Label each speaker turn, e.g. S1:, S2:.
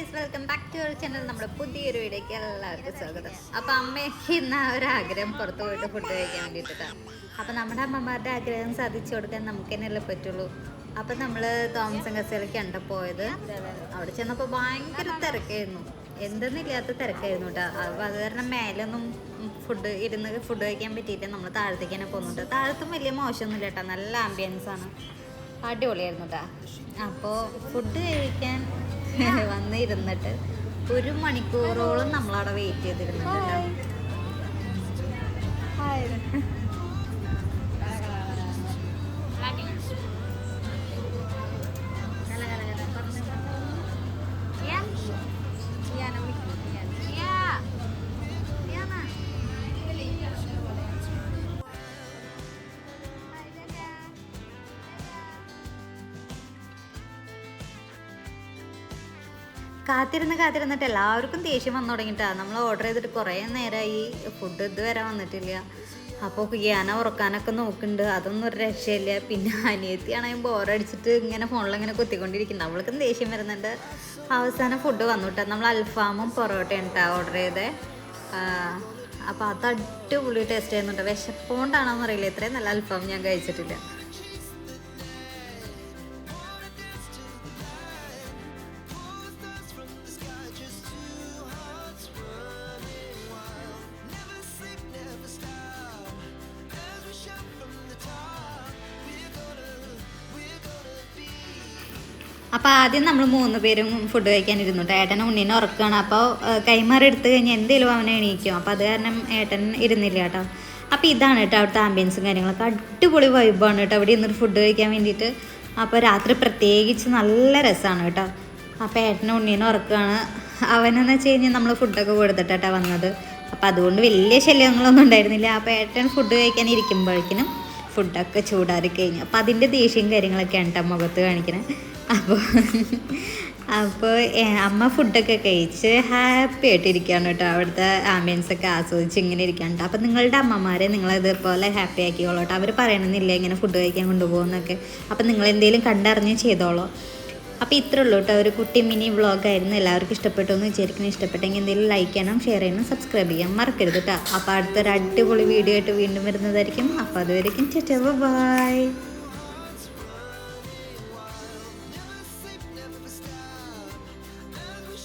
S1: Guys welcome back to our channel. നമ്മുടെ പുതിയൊരു വീഡിയോക്ക് എല്ലാവർക്കും സ്വാഗതം. അപ്പോൾ അമ്മയ്ക്ക് ഇന്ന് ആഗ്രഹം പുറത്ത് പോയിട്ട് ഫുഡ് കഴിക്കാൻ വേണ്ടിയിട്ടാണ് അപ്പോൾ നമ്മുടെ അമ്മമാരുടെ ആഗ്രഹം സാധിച്ചു കൊടുക്കാൻ നമുക്ക് തന്നെയല്ലേ പറ്റുള്ളൂ അപ്പോൾ നമ്മൾ തോമസൻ കസേലയ്ക്കാണ് പോയത്. അവിടെ ചെന്നപ്പോൾ ഭയങ്കര തിരക്കായിരുന്നു. എന്തെന്നില്ലാത്ത തിരക്കായിരുന്നു കേട്ടോ. അപ്പോൾ അത് കാരണം മേലൊന്നും ഫുഡ് ഇരുന്ന് ഫുഡ് കഴിക്കാൻ പറ്റിയിട്ട് നമ്മൾ താഴത്തേക്ക് തന്നെ പോകുന്നുണ്ട്. താഴത്തും വലിയ മോശമൊന്നുമില്ല കേട്ടോ. നല്ല ആംബിയൻസ് ആണ്. അടിപൊളിയായിരുന്നു കേട്ടോ അപ്പോൾ ഫുഡ് കഴിക്കാൻ വന്നിരുന്നിട്ട് ഒരു മണിക്കൂറോളം നമ്മളവിടെ വെയിറ്റ് ചെയ്തിരുന്നുണ്ടല്ലോ കാത്തിരുന്ന് കാത്തിരുന്നിട്ട് എല്ലാവർക്കും ദേഷ്യം വന്നു തുടങ്ങിയിട്ടാണ് നമ്മൾ ഓർഡർ ചെയ്തിട്ട് കുറേ നേരമായി ഫുഡ് ഇതുവരെ വന്നിട്ടില്ല. അപ്പോൾ കുയ്യാന ഉറക്കാനൊക്കെ നോക്കുന്നുണ്ട്. അതൊന്നും ഒരു രക്ഷയില്ല. പിന്നെ അനിയത്തിയാണെങ്കിൽ ബോറടിച്ചിട്ട് ഇങ്ങനെ ഫോണിൽ ഇങ്ങനെ കുത്തിക്കൊണ്ടിരിക്കുന്നത് അവൾക്കും ദേഷ്യം വരുന്നുണ്ട്. അവസാനം ഫുഡ് വന്നു കേട്ടോ നമ്മൾ അൽഫാമും പൊറോട്ടയും കേട്ടോ ഓർഡർ ചെയ്തേ അപ്പോൾ അത് അടിപൊളി ടേസ്റ്റ് ചെയ്യുന്നുണ്ട് വിശപ്പോണ്ടാണോന്ന് എന്നറിയില്ല ഇത്രയും നല്ല അൽഫാം ഞാൻ കഴിച്ചിട്ടില്ല. അപ്പോൾ ആദ്യം നമ്മൾ മൂന്ന് പേരും ഫുഡ് കേട്ടോ ഏട്ടൻ ഉണ്ണിനെ ഉറക്കുകയാണ് അപ്പോൾ കൈമാറി എടുത്തു കഴിഞ്ഞാൽ എന്തേലും അവനെ എണീക്കും. അപ്പോൾ അത് കാരണം ഏട്ടൻ ഇരുന്നില്ല കേട്ടോ. അപ്പോൾ ഇതാണ് കേട്ടോ അവിടുത്തെ ആംബിയൻസും കാര്യങ്ങളൊക്കെ. അടിപൊളി വൈബാണ് കേട്ടോ. അവിടെ ഇരുന്നിട്ട് ഫുഡ് കഴിക്കാൻ വേണ്ടിയിട്ട്. അപ്പോൾ രാത്രി പ്രത്യേകിച്ച് നല്ല രസമാണ് കേട്ടോ. അപ്പോൾ ഏട്ടൻ ഉണ്ണീനെ ഉറക്കുകയാണ് അവനെന്ന് വെച്ച് കഴിഞ്ഞാൽ നമ്മൾ ഫുഡൊക്കെ കൊടുത്തിട്ടാണ് വന്നത്. അപ്പോൾ അതുകൊണ്ട് വലിയ ശല്യങ്ങളൊന്നും ഉണ്ടായിരുന്നില്ല. അപ്പോൾ ഏട്ടൻ ഫുഡ് കഴിക്കാൻ ഇരിക്കുമ്പോഴേക്കിനും ഫുഡൊക്കെ ചൂടാറി കഴിഞ്ഞു അപ്പോൾ അതിന്റെ ദേഷ്യം കാര്യങ്ങളൊക്കെയാണ് കേട്ടോ മുഖത്ത് കാണിക്കുന്നത് അപ്പോൾ അപ്പോൾ അമ്മ ഫുഡൊക്കെ കഴിച്ച് ഹാപ്പി ആയിട്ടിരിക്കുകയാണ് കേട്ടോ. അവിടുത്തെ ആംബിയൻസ് ഒക്കെ ആസ്വദിച്ച് ഇങ്ങനെ ഇരിക്കാനുണ്ട് അപ്പോൾ നിങ്ങളുടെ അമ്മമാരെ നിങ്ങൾ ഹാപ്പി ആക്കിക്കോളൂ കേട്ടോ. അവർ പറയണമെന്നില്ല ഇങ്ങനെ ഫുഡ് കഴിക്കാൻ കൊണ്ടുപോകുന്നൊക്കെ? അപ്പോൾ നിങ്ങൾ എന്തെങ്കിലും കണ്ടറിഞ്ഞ് ചെയ്തോളൂ. അപ്പോൾ ഇത്രേ ഉള്ളൂ കേട്ടോ. ഒരു കുട്ടി മിനി വ്ളോഗായിരുന്നു എല്ലാവർക്കും ഇഷ്ടപ്പെട്ടു എന്ന് വിചാരിക്കുന്നു. ഇഷ്ടപ്പെട്ടെങ്കിൽ എന്തെങ്കിലും ലൈക്ക് ചെയ്യണം ഷെയർ ചെയ്യണം സബ്സ്ക്രൈബ് ചെയ്യാൻ മറക്കരുത് കേട്ടോ. അപ്പോൾ അടുത്തൊരു അടിപൊളി വീഡിയോ ആയിട്ട് വീണ്ടും വരുന്നതായിരിക്കും. അപ്പോൾ അതുവരെയും ബൈ